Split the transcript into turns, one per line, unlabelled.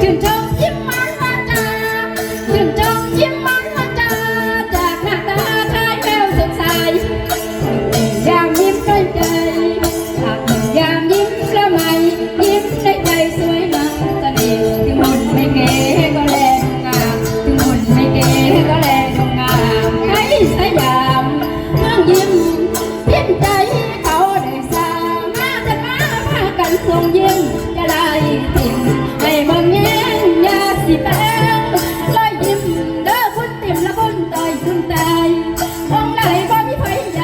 ชื่นชมยิ้มมา งยิ้มก็ได้ติ่มให้เบิ่งแย้งยาสิแป้งก็ยิ้มเด้อคุณติ่มและคุณต่อยคุณตายมองไหนบ่มีไผอยา